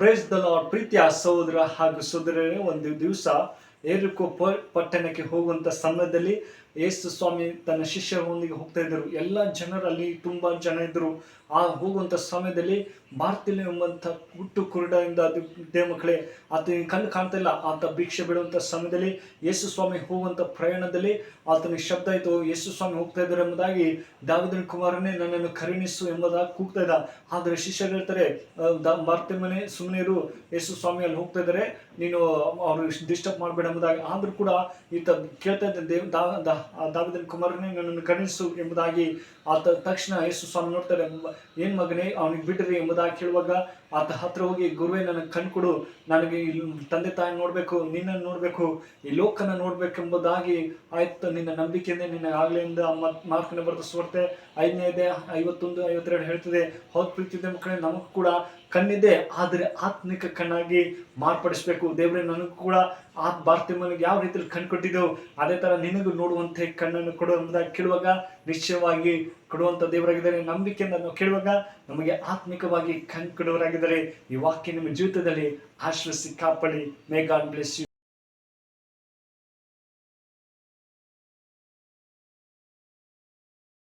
Praise the lord ಪ್ರೀತಿಯ ಸಹೋದರ ಹಾಗೂ ಸಹೋದರರೇ ಒಂದು ದಿವಸ ಏರಿಕೋ ಪ, ಪಟ್ಟಣಕ್ಕೆ ಹೋಗುವಂಥ ಸಮಯದಲ್ಲಿ ಯೇಸು ಸ್ವಾಮಿ ತನ್ನ ಶಿಷ್ಯರೊಂದಿಗೆ ಹೋಗ್ತಾ ಇದ್ದರು. ಎಲ್ಲ ಜನರಲ್ಲಿ ತುಂಬ ಜನ ಇದ್ದರು ಆ ಹೋಗುವಂಥ ಸಮಯದಲ್ಲಿ ಬಾರ್ತಿಲ್ ಎಂಬಂಥ ಹುಟ್ಟು ಕುರುಡದಿಂದ ಅದು ಆತ ಮಕ್ಕಳೇ ಕಣ್ಣು ಕಾಣ್ತಾ ಇಲ್ಲ. ಆತ ಭಿಕ್ಷೆ ಬಿಡುವಂಥ ಸಮಯದಲ್ಲಿ ಯೇಸು ಸ್ವಾಮಿ ಹೋಗುವಂಥ ಪ್ರಯಾಣದಲ್ಲಿ ಆತನಿಗೆ ಶಬ್ದ ಆಯಿತು. ಯೇಸು ಸ್ವಾಮಿ ಹೋಗ್ತಾ ಇದ್ದಾರೆ ಎಂಬುದಾಗಿ ದಾವಿದನ ಕುಮಾರನೇ ನನ್ನನ್ನು ಕರುಣಿಸು ಎಂಬುದಾಗಿ ಕೂಗ್ತಾ ಇದ್ದ. ಆದರೆ ಶಿಷ್ಯರು ಹೇಳ್ತಾರೆ ಮನೆ ಸುಮ್ಮನೆ ಯೇಸು ಸ್ವಾಮಿ ಅಲ್ಲಿ ಹೋಗ್ತಾ ಇದ್ದಾರೆ. ನೀನು ಅವರು ಡಿಸ್ಟರ್ಬ್ ಮಾಡಬೇಡ ಎಂಬುದಾಗಿ ಆದ್ರೂ ಕೂಡ ಈತ ಕೇಳ್ತಾ ಇದ್ದ ದೇವ್ ದಾವಿದನ್ ಕುಮಾರನೇ, ನನ್ನನ್ನು ಕರುಣಿಸು ಎಂಬುದಾಗಿ ಆತ ತಕ್ಷಣ ಯೇಸು ಸ್ವಾಮಿ ನೋಡ್ತಾರೆ ಏನು ಮಗನೇ, ಅವನಿಗೆ ಬಿಡ್ರಿ ಎಂಬುದಾಗಿ ಕೇಳುವಾಗ ಆತ ಹತ್ರ ಹೋಗಿ, ಗುರುವೇ, ನನಗೆ ಕಣ್ಣು ಕೊಡು, ನನಗೆ ತಂದೆ ತಾಯಿ ನೋಡ್ಬೇಕು, ನಿನ್ನನ್ನು ನೋಡ್ಬೇಕು, ಈ ಲೋಕನ ನೋಡ್ಬೇಕೆಂಬುದಾಗಿ ಆಯ್ತು, ನಿನ್ನ ನಂಬಿಕೆಯಿಂದ, ನಿನ್ನ ಆಗ್ಲಿಂದ ಮಾರ್ಕನ ಬರೆದ ಸುವರ್ತೆ ಐದನೇ ಇದೆ ಐವತ್ತೊಂದು, ಐವತ್ತೆರಡು ಹೇಳ್ತದೆ, ಹೌದು ಪ್ರೀತಿದೆ ಮಕ್ಕಳೇ, ನಮಗೂ ಕೂಡ ಕಣ್ಣಿದೆ, ಆದರೆ ಆತ್ಮಿಕ ಕಣ್ಣಾಗಿ ಮಾರ್ಪಡಿಸ್ಬೇಕು, ದೇವರೇ, ನನಗೂ ಕೂಡ ಆ ಬಾರ್ತಿಮನಿಗೆ ಯಾವ ರೀತಿಯಲ್ಲಿ ಕಣ್ ಕೊಟ್ಟಿದ್ದೆವು ಅದೇ ತರ ನಿನಗೂ ನೋಡುವಂತೆ ಕಣ್ಣನ್ನು ಕೊಡು ಕೇಳುವಾಗ ನಿಶ್ಚಯವಾಗಿ ಕೊಡುವಂತ ದೇವರಾಗಿದ್ದಾರೆ. ನಂಬಿಕೆಯಿಂದ ನಾವು ಕೇಳುವಾಗ ನಮಗೆ ಆತ್ಮಿಕವಾಗಿ ಕಣ್ ಕೊಡುವರಾಗಿದ್ದಾರೆ ಈ ವಾಕ್ಯ ನಿಮ್ಮ ಜೀವಿತದಲ್ಲಿ ಆಶ್ರಯಿಸಿ, ಕಾಪಾಡಿ. May god bless